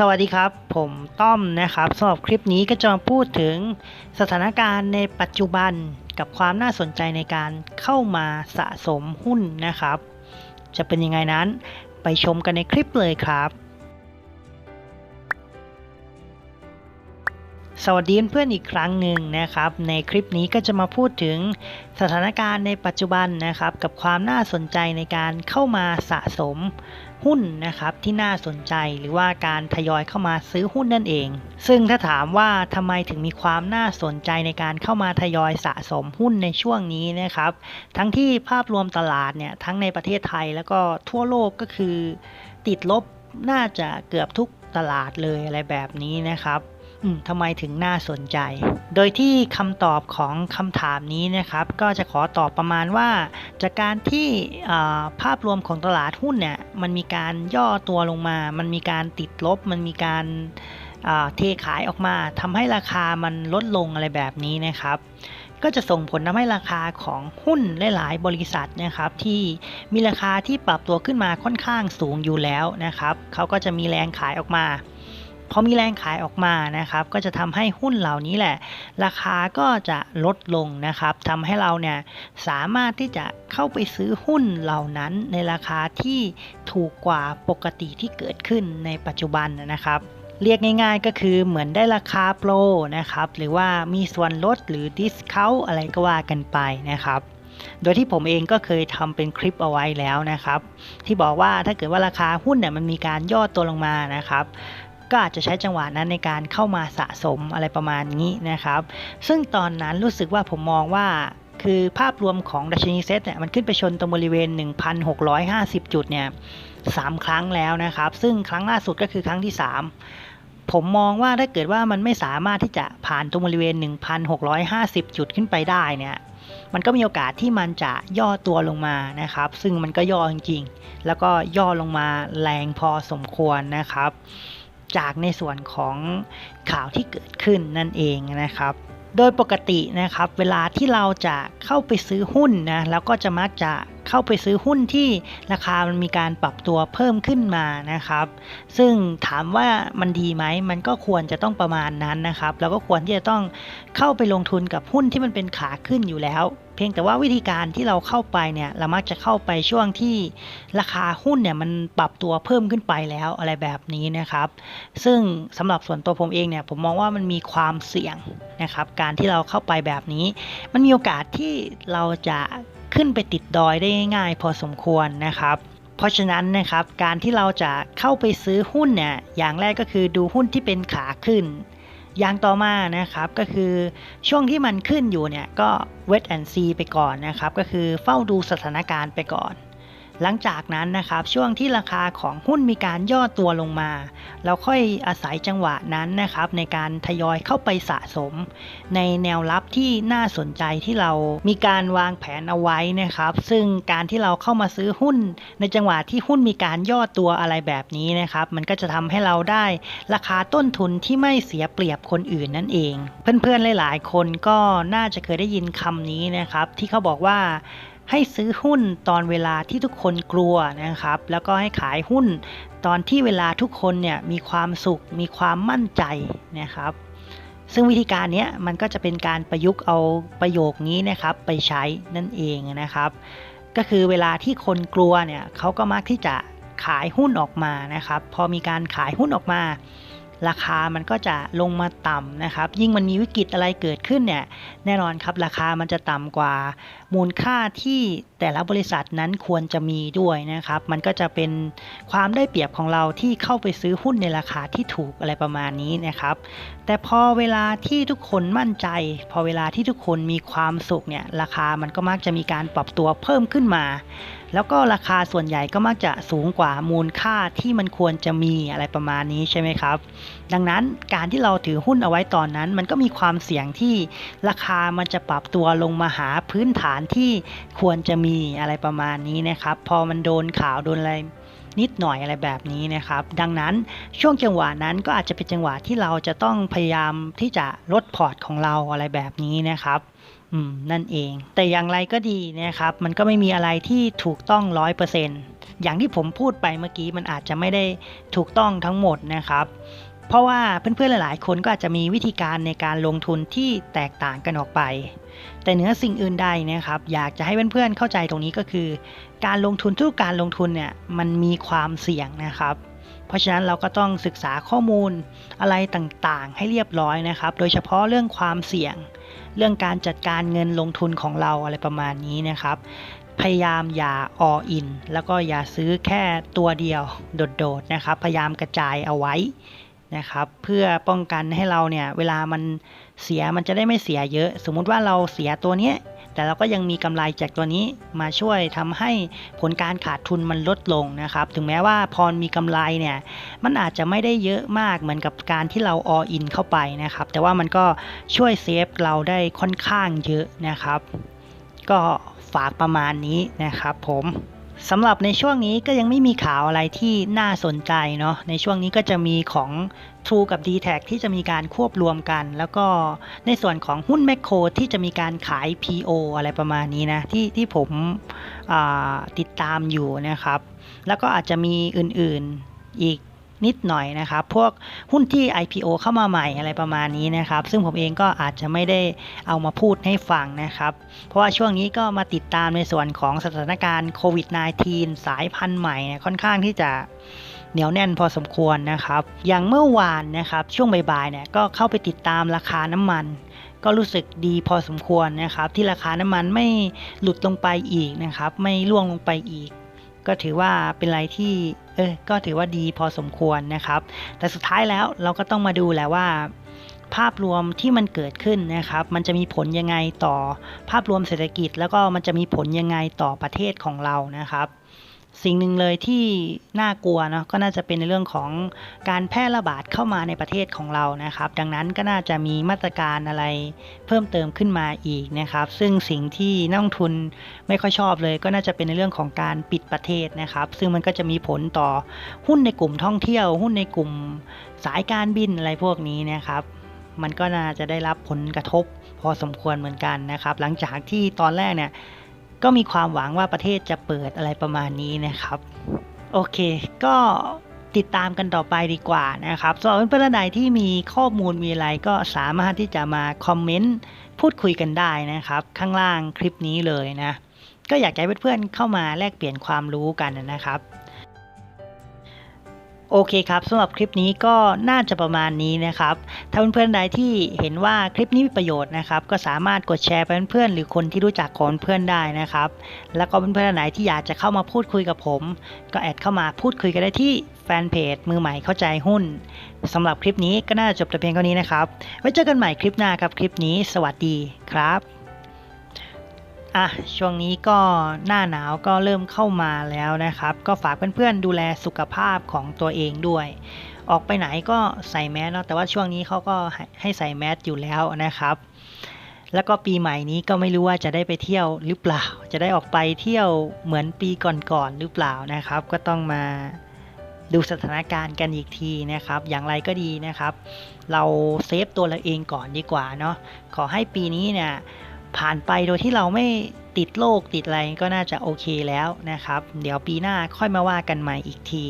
สวัสดีครับ ผมต้อมนะครับสำหรับคลิปนี้ก็จะมาพูดถึงสถานการณ์ในปัจจุบันกับความน่าสนใจในการเข้ามาสะสมหุ้นนะครับ จะเป็นยังไงนั้นไปชมกันในคลิปเลยครับ สวัสดีเพื่อนอีกครั้งหนึ่งนะครับ ในคลิปนี้ก็จะมาพูดถึงสถานการณ์ในปัจจุบันนะครับ กับความน่าสนใจในการเข้ามาสะสมหุ้นนะครับที่น่าสนใจหรือว่าการทยอยเข้ามาซื้อหุ้นนั่นเอง ซึ่งถ้าถามว่าทำไมถึงมีความน่าสนใจในการเข้ามาทยอยสะสมหุ้นในช่วงนี้นะครับ ทั้งที่ภาพรวมตลาดเนี่ยทั้งในประเทศไทยแล้วก็ทั่วโลกก็คือ ติดลบน่าจะเกือบทุกตลาดเลยอะไรแบบนี้นะครับ ทำไมถึงน่าสนใจ โดยที่คำตอบของคำถามนี้นะครับ ก็จะขอตอบประมาณว่า จากการที่ภาพรวมของตลาดหุ้นเนี่ยมันมีการย่อตัวลงมา มันมีการติดลบ มันมีการเทขายออกมาทำให้ราคามันลดลงอะไรแบบนี้นะครับก็จะส่งผลทำให้ราคาของหุ้นหลาย ๆ บริษัทนะครับ ที่มีราคาที่ปรับตัวขึ้นมาค่อนข้างสูงอยู่แล้วนะครับเขาก็จะมีแรงขายออกมา พอมีแรงขายออกมานะครับ ก็จะทำให้หุ้นเหล่านี้แหละ ราคาก็จะลดลงนะครับทำให้เราเนี่ยสามารถที่จะเข้าไปซื้อหุ้นเหล่านั้นในราคาที่ถูกกว่าปกติที่เกิดขึ้นในปัจจุบันนะครับเรียกง่ายๆก็คือเหมือนได้ราคาโปรนะครับ หรือว่ามีส่วนลดหรือดิสคาวอะไรก็ว่ากันไปนะครับ โดยที่ผมเองก็เคยทำเป็นคลิปเอาไว้แล้วนะครับ ที่บอกว่าถ้าเกิดว่าราคาหุ้นเนี่ยมันมีการย่อตัวลงมานะครับ ก็อาจจะใช้จังหวะนั้นในการเข้ามาสะสมอะไรประมาณนี้นะครับ ซึ่งตอนนั้นรู้สึกว่าผมมองว่าคือภาพรวมของดัชนีเซ็ตเนี่ยมันขึ้นไปชนตรงบริเวณ 1,650 จุดเนี่ยสามครั้งแล้วนะครับ ซึ่งครั้งล่าสุดก็คือครั้งที่ 3 ผมมองว่าถ้าเกิดว่ามันไม่สามารถที่จะผ่านตรงบริเวณ 1,650 จุดขึ้นไปได้เนี่ยมันก็มีโอกาสที่มันจะย่อตัวลงมานะครับ ซึ่งมันก็ย่อจริงๆ แล้วก็ย่อลงมาแรงพอสมควรนะครับ จากในส่วนของข่าวที่เกิดขึ้นนั่นเองนะครับ โดยปกตินะครับเวลาที่เราจะเข้าไปซื้อหุ้นนะแล้วก็จะมักจะเข้าไปซื้อหุ้นที่ราคามันมีการปรับตัวเพิ่มขึ้นมานะครับ ซึ่งถามว่ามันดีไหมมันก็ควรจะต้องประมาณนั้นนะครับ แล้วก็ควรที่จะต้องเข้าไปลงทุนกับหุ้นที่มันเป็นขาขึ้นอยู่แล้ว เพียงแต่ว่าวิธีการที่เราเข้าไปเนี่ยเรามักจะเข้าไปช่วงที่ราคาหุ้นเนี่ยมันปรับตัวเพิ่มขึ้นไปแล้วอะไรแบบนี้นะครับ ซึ่งสำหรับส่วนตัวผมเองเนี่ยผมมองว่ามันมีความเสี่ยงนะครับการที่เราเข้าไปแบบนี้ มันมีโอกาสที่เราจะขึ้นไปติดดอยได้ง่าย ๆ พอสมควรนะครับเพราะฉะนั้นนะครับการที่เราจะเข้าไปซื้อหุ้นเนี่ยอย่างแรกก็คือดูหุ้นที่เป็นขาขึ้น อย่างต่อมานะครับก็คือช่วงที่มันขึ้นอยู่เนี่ยก็ wait and see ไปก่อนนะครับ ก็คือเฝ้าดูสถานการณ์ไปก่อน หลังจากนั้นนะครับช่วงที่ราคาของหุ้นมีการย่อตัวลงมา เราค่อยอาศัยจังหวะนั้นนะครับในการทยอยเข้าไปสะสม ในแนวรับที่น่าสนใจที่เรามีการวางแผนเอาไว้นะครับ ซึ่งการที่เราเข้ามาซื้อหุ้น ในจังหวะที่หุ้นมีการย่อตัวอะไรแบบนี้นะครับ มันก็จะทำให้เราได้ราคาต้นทุนที่ไม่เสียเปรียบคนอื่นนั่นเอง เพื่อนๆหลาย ๆ คนก็น่าจะเคยได้ยินคำนี้นะครับ ที่เขาบอกว่า ให้ซื้อหุ้นตอนเวลาที่ทุกคนกลัวนะครับ แล้วก็ให้ขายหุ้นตอนที่เวลาทุกคนเนี่ยมีความสุข มีความมั่นใจนะครับ ซึ่งวิธีการเนี้ยมันก็จะเป็นการประยุกต์เอาประโยคนี้นะครับไปใช้นั่นเองนะครับ ก็คือเวลาที่คนกลัวเนี่ยเขาก็มักที่จะขายหุ้นออกมานะครับ พอมีการขายหุ้นออกมา ราคามันก็จะลงมาต่ำนะครับ ยิ่งมันมีวิกฤตอะไรเกิดขึ้นเนี่ยแน่นอนครับราคามันจะต่ำกว่า มูลค่าที่แต่ละบริษัทนั้นควรจะมีด้วยนะครับ มันก็จะเป็นความได้เปรียบของเราที่เข้าไปซื้อหุ้นในราคาที่ถูกอะไรประมาณนี้นะครับ แต่พอเวลาที่ทุกคนมั่นใจ พอเวลาที่ทุกคนมีความสุขเนี่ยราคามันก็มักจะมีการปรับตัวเพิ่มขึ้นมาแล้วก็ราคาส่วนใหญ่ก็มักจะสูงกว่ามูลค่าที่มันควรจะมีอะไรประมาณนี้ใช่ไหมครับ ดังนั้นการที่เราถือหุ้นเอาไว้ตอนนั้น มันก็มีความเสี่ยงที่ราคามันจะปรับตัวลงมาหาพื้นฐานที่ควรจะมีอะไรประมาณนี้นะครับ พอมันโดนข่าวโดนอะไรนิดหน่อยอะไรแบบนี้นะครับ ดังนั้นช่วงจังหวะนั้นก็อาจจะเป็นจังหวะที่เราจะต้องพยายามที่จะลดพอร์ตของเราอะไรแบบนี้นะครับ นั่นเอง แต่อย่างไรก็ดีนะครับ มันก็ไม่มีอะไรที่ถูกต้องร้อยเปอร์เซ็นต์อย่างที่ผมพูดไปเมื่อกี้มันอาจจะไม่ได้ถูกต้องทั้งหมดนะครับ เพราะว่าเพื่อนๆหลาย ๆ คนก็อาจจะมีวิธีการในการลงทุนที่แตกต่างกันออกไป แต่เหนือสิ่งอื่นใดนะครับ อยากจะให้เพื่อนๆเข้าใจตรงนี้ก็คือ การลงทุนทุกการลงทุนเนี่ยมันมีความเสี่ยงนะครับเพราะฉะนั้นเราก็ต้องศึกษาข้อมูลอะไรต่างๆ ให้เรียบร้อยนะครับ โดยเฉพาะเรื่องความเสี่ยง เรื่องการจัดการเงินลงทุนของเราอะไรประมาณนี้นะครับ พยายามอย่า all in แล้วก็อย่าซื้อแค่ตัวเดียวโดดๆนะครับ พยายามกระจายเอาไว้นะครับเพื่อป้องกันให้เราเนี่ยเวลามันเสียมันจะได้ไม่เสียเยอะ สมมุติว่าเราเสียตัวเนี้ย แต่เราก็ยังมีกำไรจากตัวนี้มาช่วยทำให้ผลการขาดทุนมันลดลงนะครับ ถึงแม้ว่าพอมีกำไรเนี่ยมันอาจจะไม่ได้เยอะมากเหมือนกับการที่เราออินเข้าไปนะครับ แต่ว่ามันก็ช่วยเซฟเราได้ค่อนข้างเยอะนะครับ ก็ฝากประมาณนี้นะครับผม สำหรับในช่วงนี้ก็ยังไม่มีข่าวอะไรที่น่าสนใจเนาะในช่วงนี้ก็จะมีของ True กับ d t แทที่จะมีการควบรวมกัน แล้วก็ในส่วนของหุ้นแมคโครที่จะมีการขาย PO อะไรประมาณนี้นะที่ที่ผมติดตามอยู่นะครับ แล้วก็อาจจะมีอื่นๆอีก นิดหน่อยนะครับ พวกหุ้นที่ IPO เข้ามาใหม่อะไรประมาณนี้นะครับ ซึ่งผมเองก็อาจจะไม่ได้เอามาพูดให้ฟังนะครับ เพราะว่าช่วงนี้ก็มาติดตามในส่วนของสถานการณ์โควิด -19 สายพันธุ์ใหม่ค่อนข้างที่จะเหนียวแน่นพอสมควรนะครับ อย่างเมื่อวานนะครับ ช่วงบ่ายๆเนี่ยก็เข้าไปติดตามราคาน้ำมัน ก็รู้สึกดีพอสมควรนะครับ ที่ราคาน้ำมันไม่หลุดลงไปอีกนะครับ ไม่ล่วงลงไปอีก ก็ถือว่าเป็นอะไรที่เออก็ถือว่าดีพอสมควรนะครับ แต่สุดท้ายแล้วเราก็ต้องมาดูแหละว่า ภาพรวมที่มันเกิดขึ้นนะครับ มันจะมีผลยังไงต่อภาพรวมเศรษฐกิจ แล้วก็มันจะมีผลยังไงต่อประเทศของเรานะครับ สิ่งหนึ่งเลยที่น่ากลัวเนาะก็น่าจะเป็นในเรื่องของการแพร่ระบาดเข้ามาในประเทศของเรานะครับ ดังนั้นก็น่าจะมีมาตรการอะไรเพิ่มเติมขึ้นมาอีกนะครับ ซึ่งสิ่งที่นักลงทุนไม่ค่อยชอบเลย ก็น่าจะเป็นในเรื่องของการปิดประเทศนะครับ ซึ่งมันก็จะมีผลต่อหุ้นในกลุ่มท่องเที่ยว หุ้นในกลุ่มสายการบินอะไรพวกนี้นะครับ มันก็น่าจะได้รับผลกระทบพอสมควรเหมือนกันนะครับ หลังจากที่ตอนแรกเนี่ย ก็มีความหวังว่าประเทศจะเปิดอะไรประมาณนี้นะครับ โอเค ก็ติดตามกันต่อไปดีกว่านะครับสำหรับเพื่อนๆใดที่มีข้อมูลมีอะไรก็สามารถที่จะมาคอมเมนต์พูดคุยกันได้นะครับ ข้างล่างคลิปนี้เลยนะ ก็อยากให้เพื่อนๆเข้ามาแลกเปลี่ยนความรู้กันนะครับ โอเคครับสำหรับคลิปนี้ก็น่าจะประมาณนี้นะครับ ถ้าเพื่อนๆใดที่เห็นว่าคลิปนี้มีประโยชน์นะครับ ก็สามารถกดแชร์ไปเพื่อนๆหรือคนที่รู้จักของเพื่อนได้นะครับ แล้วก็เพื่อนๆไหนที่อยากจะเข้ามาพูดคุยกับผม ก็แอดเข้ามาพูดคุยกันได้ที่แฟนเพจมือใหม่เข้าใจหุ้นสำหรับคลิปนี้ก็น่าจะจบแต่เพียงเท่านี้นะครับไว้เจอกันใหม่คลิปหน้าครับคลิปนี้ สวัสดีครับ อะช่วงนี้ก็หน้าหนาวก็เริ่มเข้ามาแล้วนะครับ ก็ฝากเพื่อนๆดูแลสุขภาพของตัวเองด้วย ออกไปไหนก็ใส่แมสเนาะแต่ว่าช่วงนี้เขาก็ให้ใส่แมสอยู่แล้วนะครับ แล้วก็ปีใหม่นี้ก็ไม่รู้ว่าจะได้ไปเที่ยวหรือเปล่า จะได้ออกไปเที่ยวเหมือนปีก่อนๆหรือเปล่านะครับ ก็ต้องมาดูสถานการณ์กันอีกทีนะครับ อย่างไรก็ดีนะครับ เราเซฟตัวเราเองก่อนดีกว่าเนาะขอให้ปีนี้เนี่ย ผ่านไปโดยที่เราไม่ติดโรคติดอะไรก็น่าจะโอเคแล้วนะครับ เดี๋ยวปีหน้าค่อยมาว่ากันใหม่อีกที